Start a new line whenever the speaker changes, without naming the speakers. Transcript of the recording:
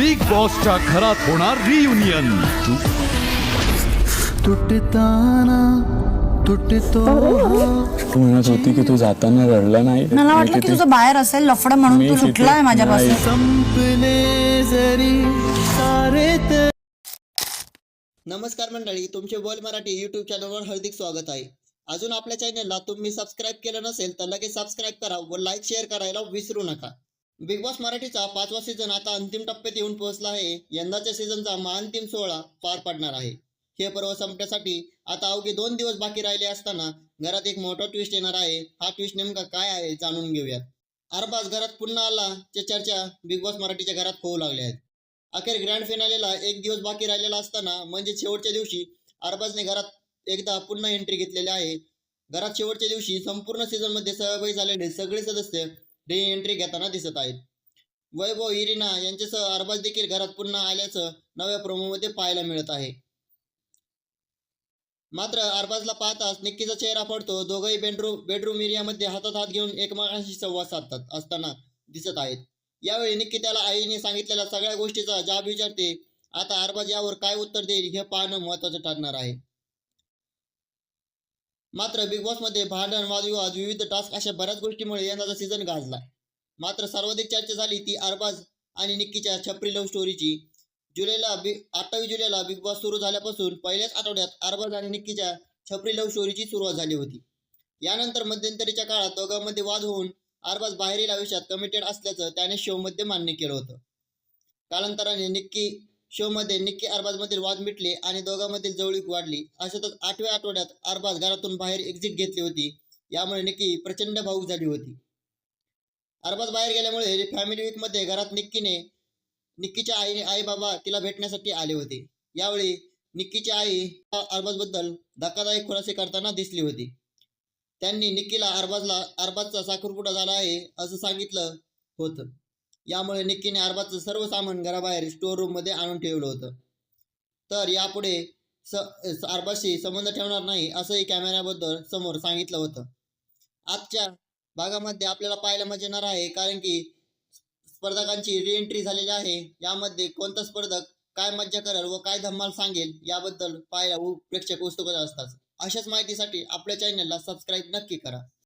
Big बॉसच्या घरात होणार रियुनियन
तुटता ना तुटतो
तू म्हणत होती की तू जाताना रडला नाही.
मला वाटलं की तुझं बाहेर असेल लफडं म्हणून तू माझ्यापासून.
संपले जरी सारे
नमस्कार मंडळी तुमचे बोल मराठी युट्यूब चॅनलवर हार्दिक स्वागत आहे. अजून आपल्या चॅनलला तुम्ही सबस्क्राईब केलं नसेल तर लगेच सबस्क्राईब करा व लाईक शेअर करायला विसरू नका. बिग बॉस मराठीचा पाचवा सीझन आता अंतिम टप्प्यात येऊन पोहोचला आहे. यंदाच्या सीझनचा महाअंतिम सोहळा पार पडणार आहे. हे पर्व संपण्यासाठी आता अवघे दोन दिवस बाकी राहिले असताना घरात एक मोठा ट्विस्ट येणार आहे. हा ट्विस्ट नेमका काय आहे जाणून घेऊयात. अरबाज घरात पुन्हा आला च्या चर्चा बिग बॉस मराठीच्या घरात होऊ लागल्या आहेत. अखेर ग्रँड फिनालेला एक दिवस बाकी राहिलेला असताना म्हणजे शेवटच्या दिवशी अरबाजने घरात एकदा पुन्हा एंट्री घेतलेली आहे. घरात शेवटच्या दिवशी संपूर्ण सीझनमध्ये सहभागी झालेले सगळे सदस्य री एंट्री घेताना दिसत आहेत. वैभव इरिना यांच्यासह अरबाज देखील घरात पुन्हा आल्याचं नव्या प्रोमोमध्ये पाहायला मिळत आहे. मात्र अरबाजला पाहताच निक्कीचा चेहरा पडतो दोघंही बेडरूम बेडरूम एरियामध्ये हातात हात घेऊन एकमेकांशी संवाद साधतात असताना दिसत आहेत. यावेळी निक्की त्याला आईने सांगितलेल्या सगळ्या गोष्टीचा जाब विचारते. आता अरबाज यावर काय उत्तर देईल हे पाहणं महत्वाचं ठरणार आहे. मात्र बिग बॉसमध्ये भांडण वादविवाद विविध टास्क अशा बऱ्याच गोष्टीमुळे यंदाचा सीझन गाजला. मात्र सर्वाधिक चर्चा झाली ती अरबाज आणि निक्कीच्या छपरी लव्ह स्टोरीची जुलैला बि अठ्ठावीस जुलैला बिग बॉस सुरू झाल्यापासून पहिल्याच आठवड्यात अरबाज आणि निक्कीच्या छपरी लव्ह स्टोरीची सुरुवात झाली होती. यानंतर मध्यंतरीच्या काळात दोघांमध्ये वाद होऊन अरबाज बाहेरील आयुष्यात कमिटेड असल्याचं त्याने शोमध्ये मान्य केलं होतं. कालांतराने निक्की शोमध्ये निक्की अरबाजमधील वाद मिटले आणि दोघांमधील जवळीक वाढली. अशातच आठव्या आठवड्यात अरबाज घरातून बाहेर एक्झिट घेतली होती. यामुळे निक्की प्रचंड भाऊक झाली होती. अरबाज बाहेर गेल्यामुळे फॅमिली वीकमध्ये घरात निक्कीने निक्कीच्या आईने आई बाबा तिला भेटण्यासाठी आले होते. यावेळी निक्कीची आई अरबाजबद्दल धक्कादायक खुलासे करताना दिसली होती. त्यांनी निक्कीला अरबाजला अरबाजचा साखरपुडा झाला आहे असं सांगितलं होतं. यामुळे निक्कीने अरबाचं सर्व सामान घराबाहेर स्टोअर रूममध्ये आणून ठेवलं होतं. तर यापुढे स अरबाशी संबंध ठेवणार नाही असंही कॅमेऱ्याबद्दल समोर सांगितलं होतं. आजच्या भागामध्ये आपल्याला पाहायला मजा येणार आहे कारण की स्पर्धकांची रिएंट्री झालेली आहे. यामध्ये कोणता स्पर्धक काय मज्जा करेल व काय धम्माल सांगेल याबद्दल पाहायला प्रेक्षक उत्सुक असतात. अशाच माहितीसाठी आपल्या चॅनलला सबस्क्राईब नक्की करा.